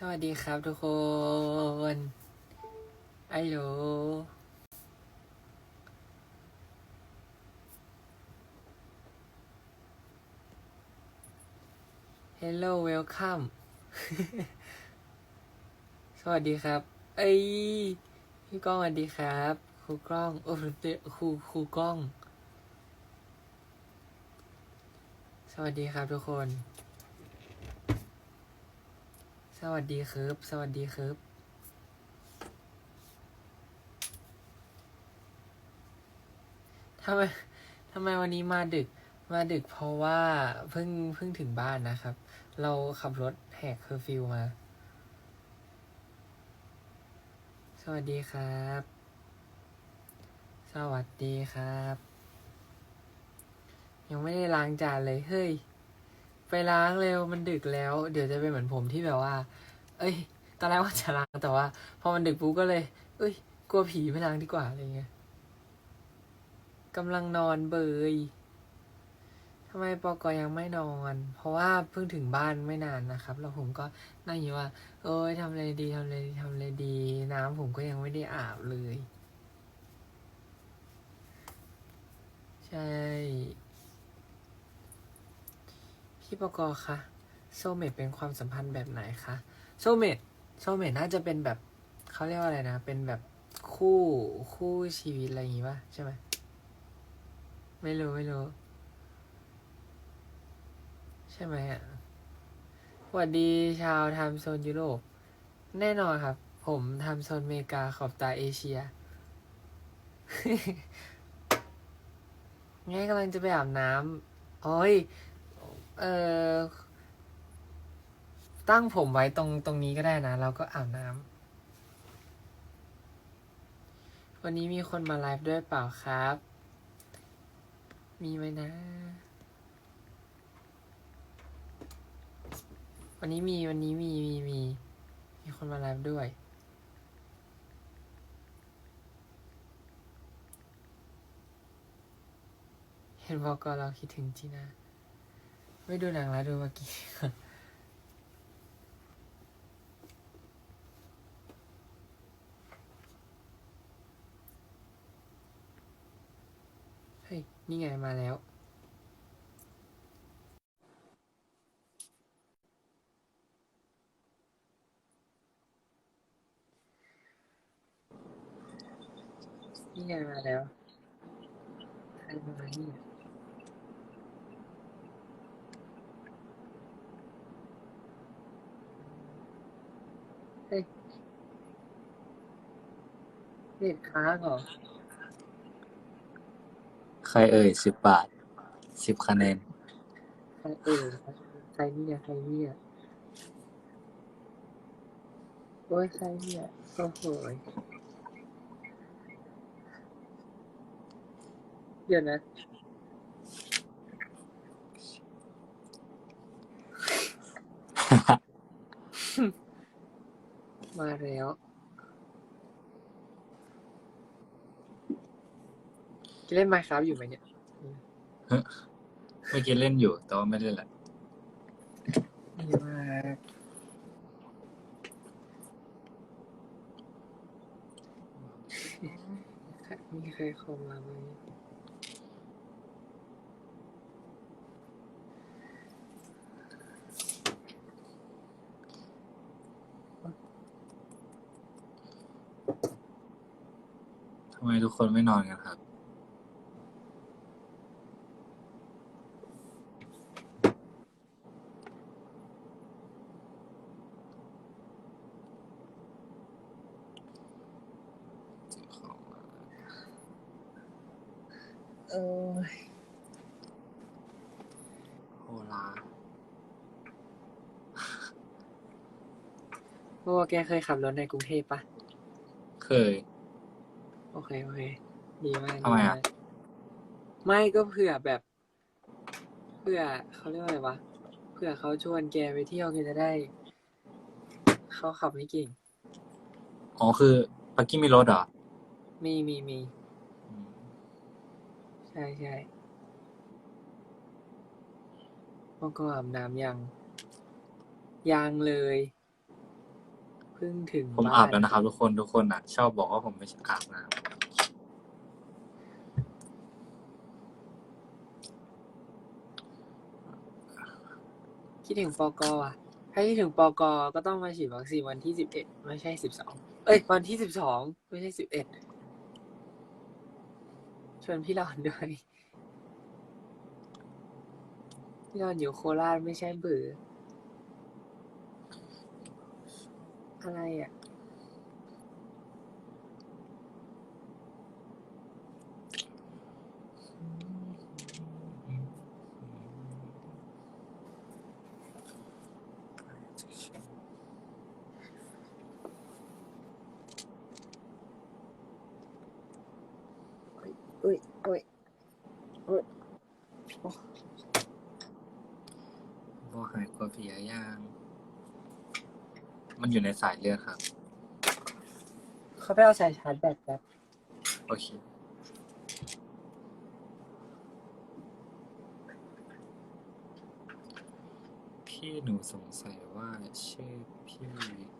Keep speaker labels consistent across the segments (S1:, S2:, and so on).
S1: สวัสดีครับทุกคนไอโหล Hello welcome สวัสดีครับ เอ้ยพี่ก้องสวัสดีครับ ครูกล้องโอ้ครูครูกล้อง สวัสดีครับทุกคน สวัสดีครับ สวัสดีครับ ทำไมทำไมวันนี้มาดึก มาดึกเพราะว่าเพิ่งเพิ่งถึงบ้านนะครับ เราขับรถแหกเคอร์ฟิวมา สวัสดีครับ สวัสดีครับ ยังไม่ได้ล้างจานเลย เฮ้ย ไปล้างเร็วมันดึกแล้ว เดี๋ยวจะเป็นเหมือนผมที่แบบว่า เอ้ย ตอนแรกว่าจะล้างแต่ว่า พอมันดึกปุ๊บก็เลย เอ้ย กลัวผีไม่ล้างดีกว่าอะไรเงี้ยกำลังนอนเบยทำไมปอกอยังไม่นอน เพราะว่าเพิ่งถึงบ้านไม่นานนะครับ แล้วผมก็นั่งอยู่ว่า เอ้ยทำอะไรดีทำอะไรดีทำอะไรดี น้ำผมก็ยังไม่ได้อาบเลย ใช่ พี่ปกรณ์คะโซเมตเป็นความสัมพันธ์แบบไหนคะโซเมตโซเมตน่าจะเป็นแบบเขาเรียกว่าอะไรนะ เป็นแบบคู่คู่ชีวิตอะไรอย่างงี้ป่ะใช่ไหมไม่รู้ไม่รู้ ใช่ไหมอะสวัสดีชาวไทม์โซนยุโรป แน่นอนครับ ผมไทม์โซนอเมริกาขอบตาเอเชียไงกำลังจะไปอาบน้ำโอ้ย เออตั้งผมไว้ตรงตรงนี้ก็ได้นะ แล้วก็อาบน้ำวันนี้มีคนมาไลฟ์ด้วยเปล่าครับ มีไหมนะ วันนี้มีวันนี้มีมีมี มีคนมาไลฟ์ด้วยเห็นบอกก็เราคิดถึงจีน่า ไม่ดูหนังแล้วดูเมื่อกี้เฮ้ย นี่ไงมาแล้วนี่ไงมาแล้วใครมาเนี่ย เฮ้ย เน็ตค้างเหรอ
S2: ใครเอ่ยสิบบาทสิบคะแนน
S1: ใครเอ่ยใครเนี่ยใครเนี่ยโอ้ยใครเนี่ยโอ้โหยเดี๋ยวนะ มาแล้ว จะเล่นไมค์ครับอยู่ไหมเนี่ย
S2: เมื่อกี้เล่นอยู่แต่ว่าไม่เล่นละ
S1: ดีมากมีใครคอมมาไหม
S2: ทำไมทุกคนไม่นอนกันครับ
S1: เออ
S2: โหลา
S1: เพราะว่า แกเคยขับรถในกรุงเทพปะ
S2: เคย
S1: โอเคโอเค ดีมาก
S2: ทำไม
S1: ดี
S2: อะา
S1: กไม่ก็เผื่อแบบ เผื่อเขาเรียกว่าอะไรวะเผื่อเขาชวนแกไปเที่ยวแกจะได้ เขาขับไม่เก่ง
S2: อ๋อคือปักกี้มีรถเหรอ
S1: มีมีมี
S2: อืม
S1: ใช่ใช่พวกก็อาบน้ำยัง ยังเลยเพิ่งถึง
S2: ผมอาบแล้วนะครับ ทุกคนทุกคนอะ ชอบบอกว่าผมไม่อาบน้
S1: คิดถึงปอกอะ ถ้าคิดถึงปอกก็ต้องมาฉีดวัคซีนวันที่สิบเอ็ดไม่ใช่สิบสองเอ้ย วันที่สิบสองไม่ใช่สิบเอ็ดชวนพี่หลอนด้วยพี่หลอนอยู่โคราชไม่ใช่เบื่อ อะไรอะ อุ้ยอุ้ยอุ้ยำ
S2: บอกหายกลัวเพียย่าง มันอยู่ในสายเลือดครับ
S1: เขาไปเอาสายชาร์จแบตแบบ
S2: โอเค พี่หนูสงสัยว่าชื่อพี่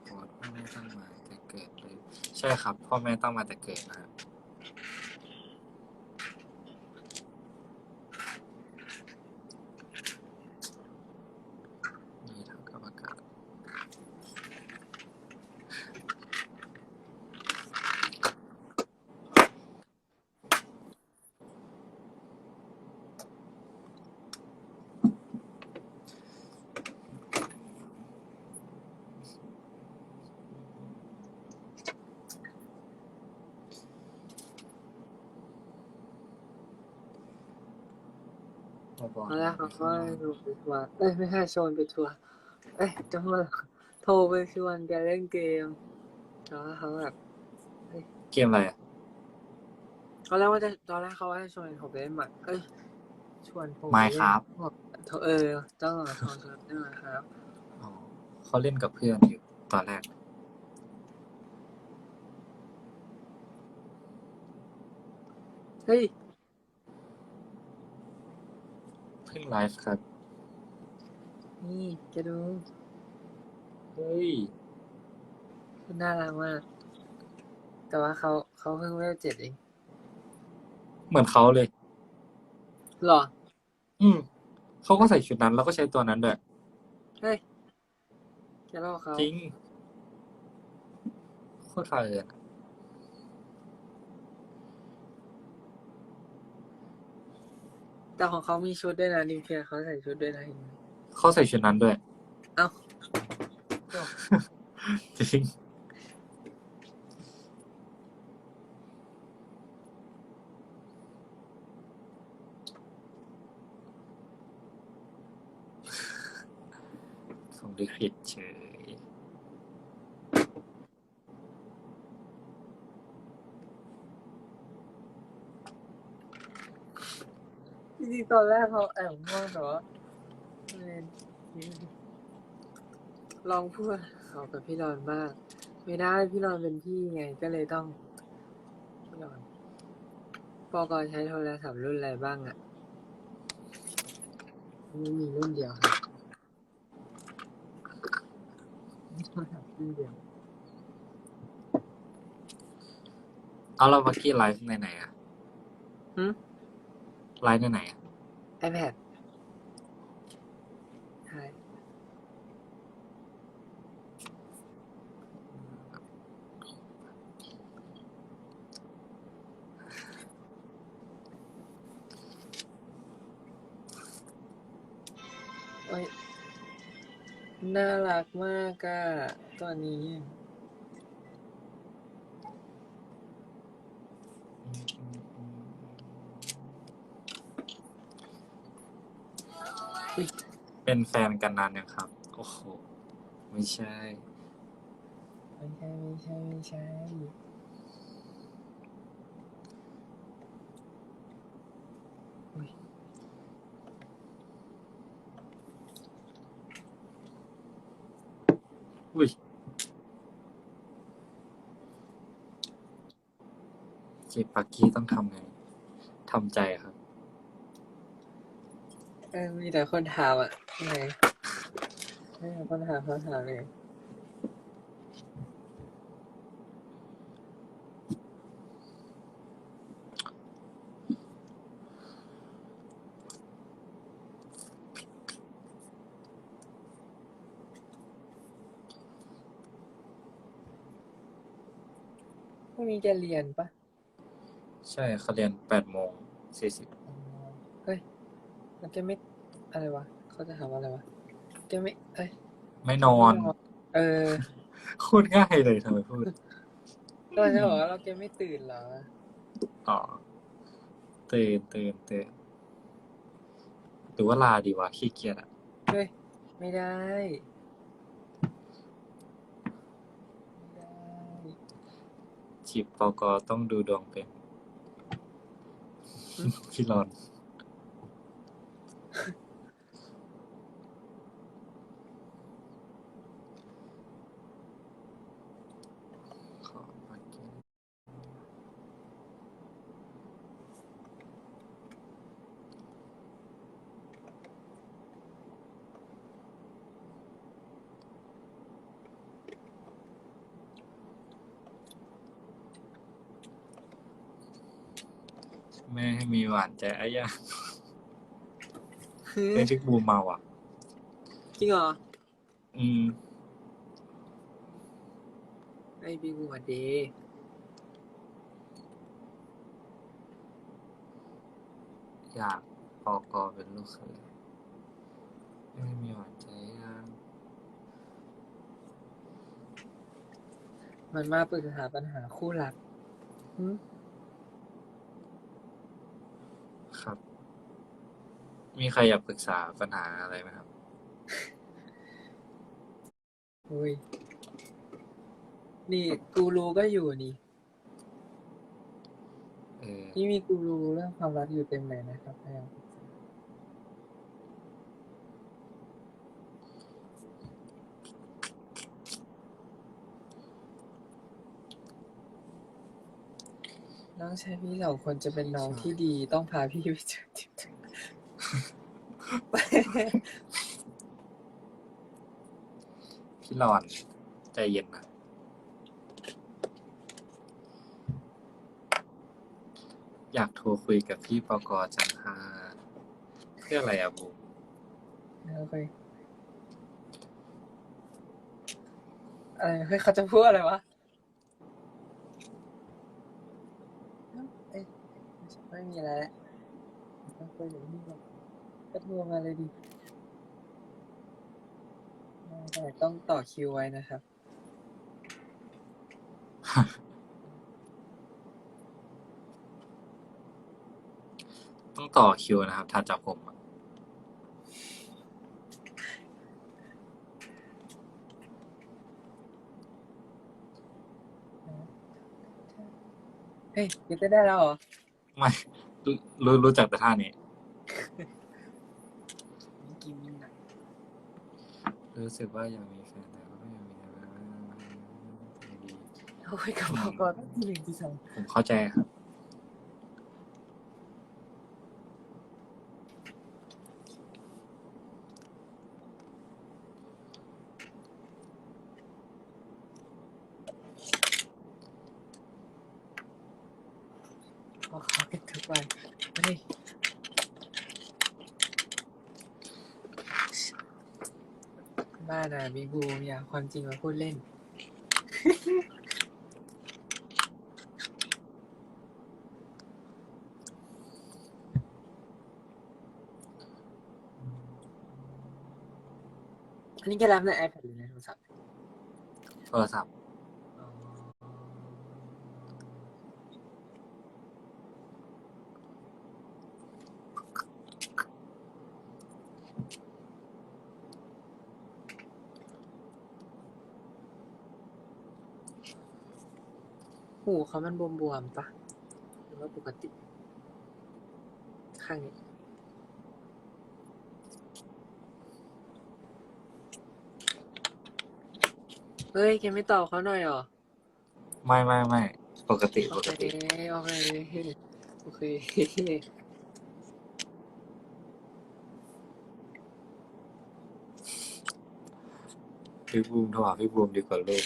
S2: พอดพ่อแม่ตั้งมาแต่เกิดเลย ใช่ครับ พ่อแม่ตั้งมาแต่เกิดนะครับนี่เท่ากับอากาศ
S1: ตอนแรกเขาก็ให้หนูไปทัวร์เอ้ยไม่ใช่ชวนไปทัวร์เอ้ยจะพูดอะโทรไปชวนแกเล่นเกมแต่ว่าเขาแบบ
S2: เกมอะไรอะ
S1: ตอนแรกว่าจะตอนแรกเขาว่าจะชวนผมไปเล่นหมัดเอ้ยชวนผม
S2: Minecraft
S1: บเออต้องชวนชวนเล่นมาครับ
S2: อ๋อเขาเล่นกับเพื่อนอยู่ตอนแรก
S1: เฮ้ย
S2: เพิ่งไลฟ์ครับ
S1: นี่แกดู
S2: เฮ้ย
S1: คุณน่ารักมาก แต่ว่าเขาเขาเพิ่งเวลเจ็ดเอง
S2: เหมือนเขาเลย
S1: หรอ
S2: อืม เขาก็ใส่ชุดนั้น แล้วก็ใช้ตัวนั้นด้วย
S1: เฮ้ยแกลอกเขา
S2: จริงโคตรขาเอิน
S1: แต่ของเขามีชุดด้วยนะนิวเคลียร์เขาใส่ชุดด้วยนะเห็นไหม
S2: เขาใส่ชุดนั้นด้วย
S1: เอ้า
S2: จริงส่งลิควิดเฉย
S1: จ ริงๆตอนแรกเขาแอบง่วงแต่ว่าเล่นลองพูดเขากับพี่รอนมาก ไม่ได้พี่รอนเป็นพี่ไง ก็เลยต้องพี่รอนปอกรใช้โทรศัพท์รุ่นอะไรบ้างอะ่ะไม่มีรุ่นเดียวครับโทรศัพท์รุ่นเดียว
S2: เอาเราเมื่อกี้ไลฟ์ในไหนอะ
S1: หืม
S2: ไลฟ์ในไหนอะ
S1: iPad ใช่โอ้ยน่ารักมากอะตอน
S2: เป็นแฟนกันนานยังครับ โอ้โห ไม่ใช่
S1: ไม่ใช่ไม่ใช่ไม่ใช่อุ๊ย
S2: อุ้ยจีบปักกี้ต้องทำไงทำใจครับ
S1: มีแต่คนถามอะไงไม่มีคนถามคนถามเลยพรุ่งนี้จะเรียนปะ
S2: ใช่เขาเรียนแปดโมงสี่สิบ
S1: แล้วแกไม่อะไรวะเขาจะถามว่าอะไรวะแกไม่เอ้ย
S2: ไม่นอน
S1: เออ
S2: โคตรง่ายเลยทำไมพูด
S1: ก็จะบอกว่าเราแกไม่ตื่นเหรอ
S2: อ๋อตื่นตื่นตื่นหรือว่าลาดีวะขี้เกียจอะ
S1: เฮ้ยไม่ได้ไม่ได้
S2: จีบปกต้องดูดวงเป็นพี่รอน แม่ให้มีหวานใจอะยะเอ้ยที่บูมมาว่ะ
S1: จริงเหรอ
S2: อืม
S1: ไอ้บีบูสวัสดี
S2: อยากปอกอเป็นลูกเขยไม่มีหวานใจยัง
S1: มันมาปรึกษาปัญหาคู่รักหึ
S2: ครับ มีใครอยากปรึกษาปัญหาอะไรไหมครับ
S1: อุ้ย นี่กูรู้ก็อยู่นี่
S2: เออ
S1: นี่มีกูรู้เรื่องความรักอยู่เต็มเลยนะครับพยายามปรึกษาน้องชายพี่เราควรจะเป็นน้องที่ดีต้องพาพี่ไปเจอทิ พี่
S2: รอน ใจเย็นนะ อยากโทรคุยกับพี่ปอกอจังค่ะเพื่ออะไรอะบูม
S1: แล้วไปอะไรเฮ้ยเขาจะพูดอะไรวะไม่มีอะไรแล้วต้องคุยกับพี่ก่อน ก็โทรมาเลยดิแต่ต้องต่อคิวไว้นะครับ
S2: ต้องต่อคิวนะครับถัดจากผมอะ
S1: เฮ้ยยังจะได้แล้วเหรอ
S2: ไม่รู้รู้รู้จักแต่ท่านี้
S1: กินหนัก
S2: รู้สึกว่าอยากมีแฟนแต่ก็ไม่อยากมีแฟนดี
S1: โอ้ยกระเพาะก่อนที่หนึ่งที่สอง
S2: ผมเข้าใจครับ
S1: พอเขากันทุกวันเฮ้ย บ้านอะบีบูมอย่าความจริงมาพูดเล่น อันนี้แกรับใน iPad หรือในโทรศัพท์
S2: โทรศัพท์
S1: เขามันบวมๆปะหรือว่าปกติ ข้างนี้เฮ้ยแกไม่ตอบเขาหน่อยเหรอ
S2: ไม่ไม่ไม่ปกติ
S1: โอ
S2: ป
S1: เค
S2: กติ
S1: โอเคโอเค
S2: พี่บูมโทรหาพี่บูมดีกว่าลูก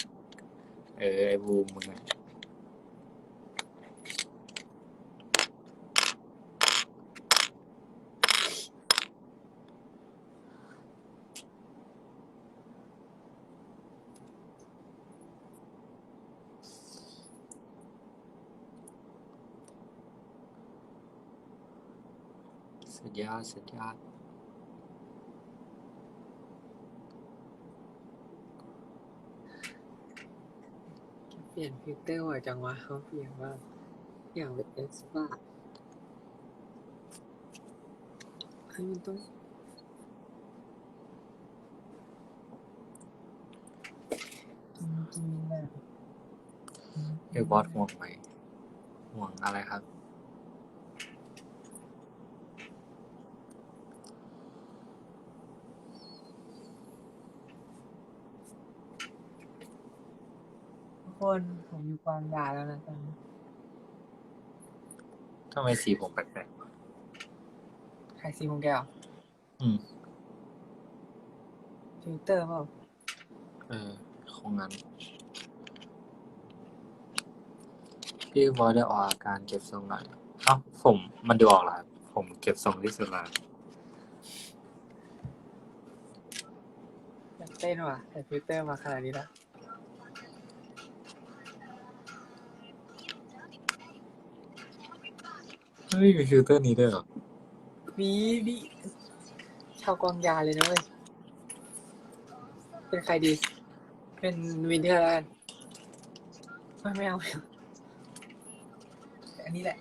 S2: เออไอ้บูมมึงอะ สุดยอดสุดยอด
S1: เปลี่ยนฟิลเตอร์บ่อยจังวะเขาเปลี่ยนว่าอย่างเป็นเอสบ้าเฮ้ยมันต้องจริงๆนะ
S2: เอลบอสห่วงไหมห่วงอะไรครับ
S1: คนผมอยู่กวางยาแล้วนะตอนนี้
S2: ทำไมสีผมแปลก
S1: ใครซีของแก้ว
S2: ๆอืม
S1: ฟิลเตอร์เปล่า
S2: เออคงงั้น พี่บอสได้ออกอาการเก็บทรงหน่อยเอ้าผมมันดูออกแล้วครับผมเก็บทรงที่สุดแล้ว
S1: อยากเต้นว่ะแต่ฟิลเตอร์มาขนาดนี้แล้ว
S2: เฮ้ยมีฟิลเตอร์นี้ด้วยเหรอ
S1: วีมีชาวกองยาเลยนะเว้ย เป็นใครดี เป็นวินเทอร์แล้วกันไม่ไม่เอา อันนี้แหละ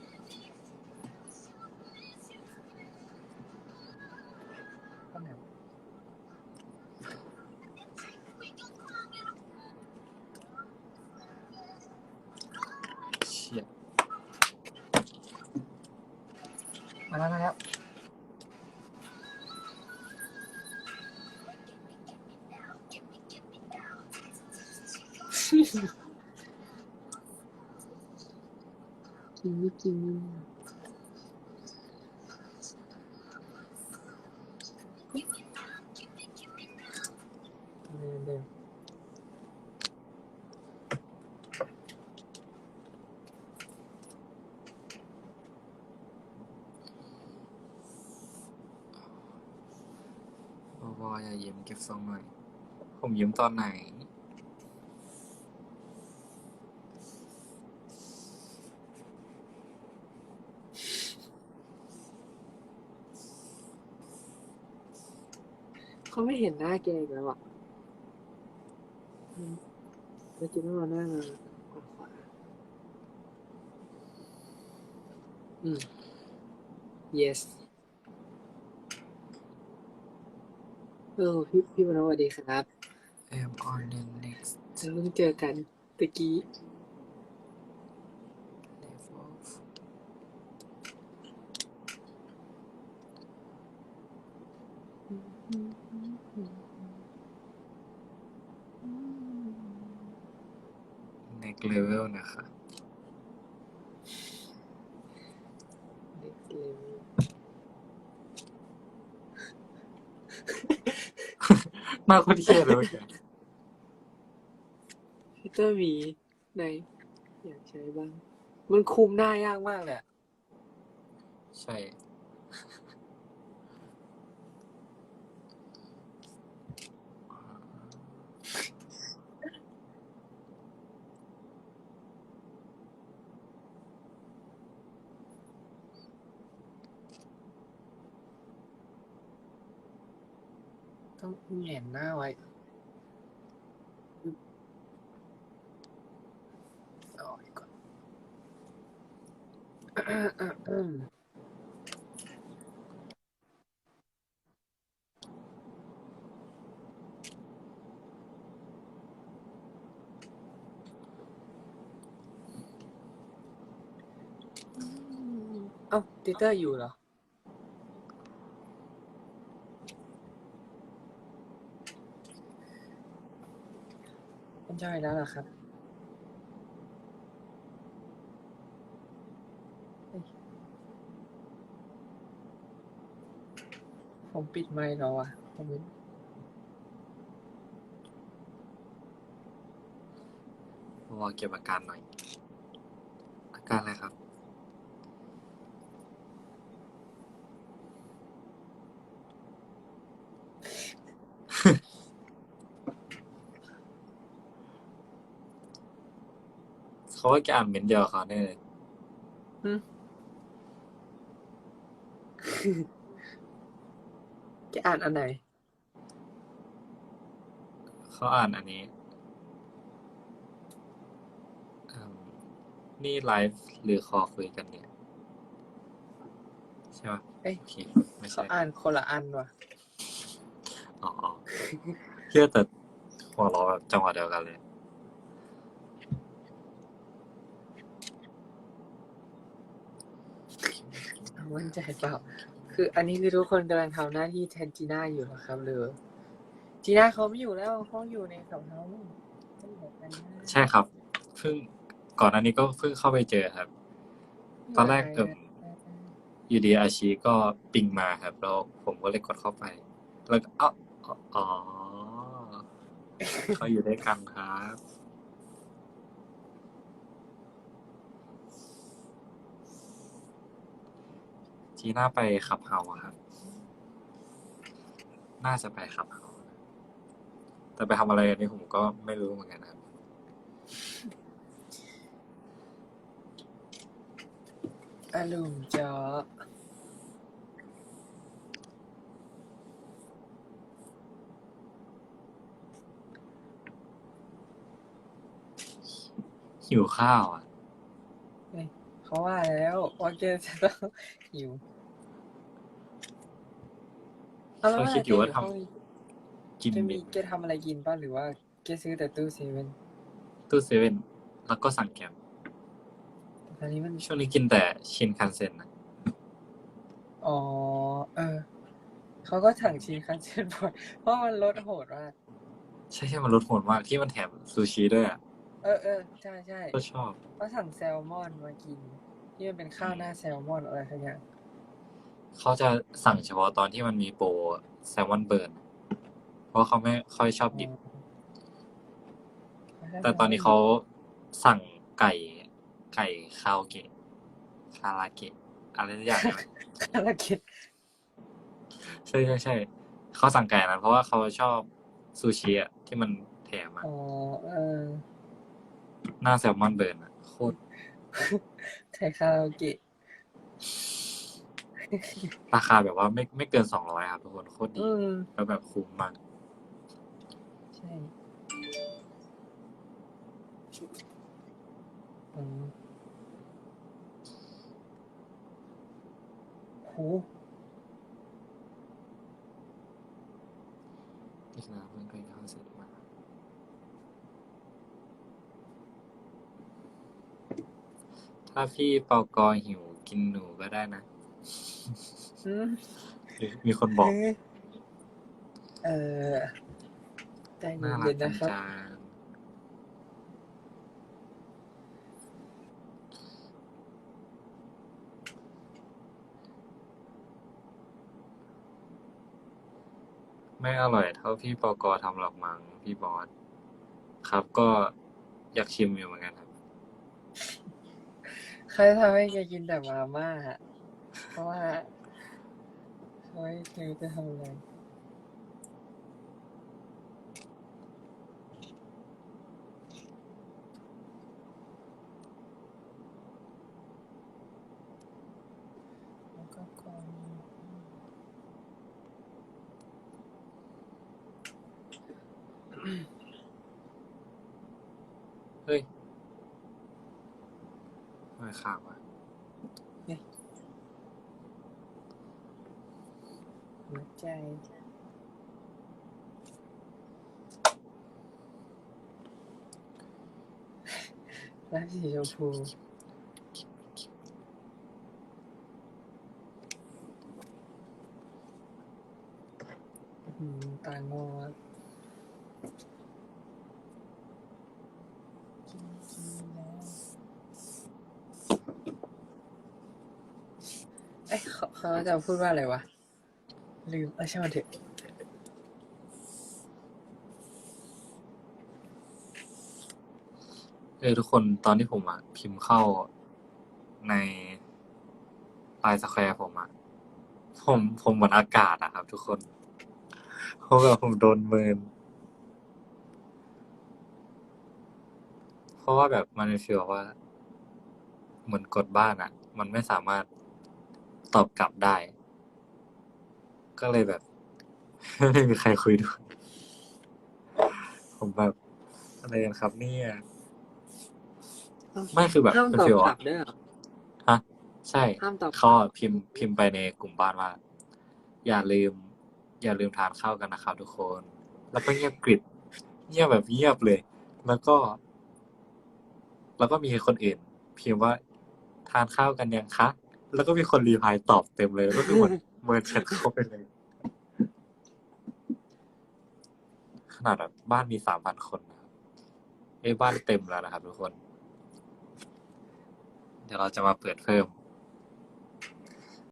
S1: มาแล้วมาแล้ว จริงไม่จริงเดินเดิน
S2: บอบอยอย่ายิ้มเก็บทรงหน่อย ผมยิ้ม ตอนไหน
S1: เขาไม่เห็นหน้าแกอีกแล้วอะอืมเมื่อกี้ต้องเอาหน้ามาขวาขวาอืม yes เออพี่พี่มโนสวัสดีครับ ฉันเพิ่งเจอกันตะกี้
S2: level ใน level นะคะ
S1: เด็กเลย
S2: หน้าโคนเที่ยเลยเมื่อกี้
S1: พีเตอร์หมีไหนอยากใช้บ้าง มันคุมหน้ายากมากเลยอะ
S2: ใช่
S1: ต้องแหงนหน้าไว้เอาไว้ก่อน เอ้าติเตอร์อยู่เหรอเป็นใช่แล้วเหรอครับเฮ้ย ผมปิดไมค์แล้วอะผมไม่
S2: บอเก็บอาการหน่อย อาการอะไรครับ เขาว่าแกอ่านเมนต์เดียวกับเขาแน่เลย
S1: แกอ่านอันไหน
S2: เขาอ่านอันนี้อืมนี่ไลฟ์หรือคอคุยกันเนี่ย ใช่ไหม
S1: เอ้ย
S2: โอเคไม่
S1: เขา
S2: ใช่
S1: อ่านคนละอันว่ะ
S2: อ๋ออ๋อเพื่อแต่หัวเราะแบบจังหวะเดียวกันเลย
S1: มั่นใจเปล่า คืออันนี้คือทุกคนกำลังทำหน้าที่แทนจีน่าอยู่เหรอครับหรือจีน่าเขาไม่อยู่แล้วเขาอยู่ในกับเขาต้องบอกกันนะ
S2: ใช่ครับเพิ่งก่อนอันนี้ก็เพิ่งเข้าไปเจอครับ ตอนแรกเอิ่มอยู่ดีอาชีก็ปิงมาครับแล้วผมก็เลยกดเข้าไป แล้วก็อ๋ออ๋ออ๋อเขาอยู่ด้วยกันครับ จีน่าไปขับเฮาอะครับ น่าจะไปขับเฮาแต่ไปทำอะไรอันนี้ผมก็ไม่รู้เหมือนกันครับ
S1: อารมณ์จอ
S2: หิวข้าวอะ
S1: เขาว่าแล้วว่าแกจะต้องหิว เอาแล้ว
S2: เขาคิดอยู่ว่าทำ
S1: แก
S2: กิน
S1: แกมี
S2: เด็ก
S1: แกทำอะไรกินป่ะหรือว่าแกซื้อแต่ตู้เซเว่น
S2: ตู้เซเว่นแล้วก็สั่งแกร็บ
S1: ตอนนี้มัน
S2: ช่วงนี้กินแต่ชินคันเซ็นนะ
S1: อ๋อเออเขาก็สั่งชินคันเซ็นบ่อยเพราะมันลดโหดมาก
S2: ใช่ใช่มันลดโหดมากที่มันแถมซูชิด้วยอะ
S1: เออเออใช่ใช่
S2: ก็ชอบ
S1: เขาสั่งแซลมอนมากินที่มันเป็นข้าวหน้าแซลมอนอะไรสักอย่าง
S2: เขาจะสั่งเฉพาะตอนที่มันมีโปรแซลมอนเบิร์นเพราะเขาไม่ค่อยชอบดิบ แต่ตอนนี้เขาสั่งไก่ ไก่คาวเกะคาราเกะอะไรสักอย่างเนี่ย
S1: อะไรกิน
S2: ใช่ใช่ใช่เขาสั่งไก่นั้นเพราะว่าเขาชอบซูชิอะที่มันแถมอะ
S1: อ๋อเออ
S2: หน้าแซลมอนเบิร์นอะโคตร
S1: ไทยคาราโอเกะ
S2: ราคาแบบว่าไม่ไม่เกินสองร้อยครับทุกคนโคตรดี
S1: อืม
S2: แล้วแบบคุ้มมาก
S1: ใช่อืมโห
S2: อีกนะเพื่อนก็กินข้าวเสร็จมาถ้าพี่ปอกอหิวกินหนูก็ได้นะ
S1: อื ม
S2: มีคนบอก
S1: เอ๊ะเออใจ
S2: น่ารั
S1: เย็
S2: ก
S1: นๆ
S2: จั
S1: นะ
S2: ง
S1: ครับ
S2: จังไม่อร่อยเท่าพี่ปอกอทำหรอกมั้งพี่บอสครับก็อยากชิมอยู่เหมือนกันครับ
S1: ใครทำให้แกกินแต่มาม่าอะ เพราะว่าเขาให้เธอจะทำอะไร แล้วก็ก่อน
S2: เฮ้ยทำไมข้างวะ
S1: หัวใจ แล้สีชมพูตาโง่อเอ้ยเขาเขาจะพูดว่าอะไรวะ ลืม เออช่างมันเถอะ
S2: เออทุกคนตอนที่ผมอะพิมพ์เข้าในไลน์สแควร์ผมอะ ผมผมเหมือนอากาศอะครับทุกคนเพราะแบบผมโดนเมิน เพราะว่าแบบมันเป็นฟีลว่า เหมือนกดบ้านอะ มันไม่สามารถตอบกลับได้ ก็เลยแบบ ไม่มีใครคุยด้วย ผมแบบอะไรกันครับเนี่ย ไม่คือแบบ
S1: ห้าม
S2: เป็น
S1: ตอบ
S2: ฟีล
S1: กลั
S2: ว่า
S1: บด้วยเหรอ
S2: ฮะ ใช่
S1: ห้ามตอบ
S2: เขาอะพิมพ์พิมพ์ไปในกลุ่มบ้านว่า อย่าลืม อย่าลืมทานข้าวกันนะครับทุกคน แล้วก็เงียบกริบเงียบแบบเงียบเลย แล้วก็ แล้วก็มีคนอื่น พิมพ์ว่า ทานข้าวกันยังคะ แล้วก็มีคนรีพลายตอบเต็มเลยแล้วก็คือเหมือนเมินแชทเข้าไปเลย ขนาดแบบบ้านมีสามพันคนนะครับเอ้ยบ้านเต็มแล้วนะครับทุกคน เดี๋ยวเราจะมาเปิดเพิ่ม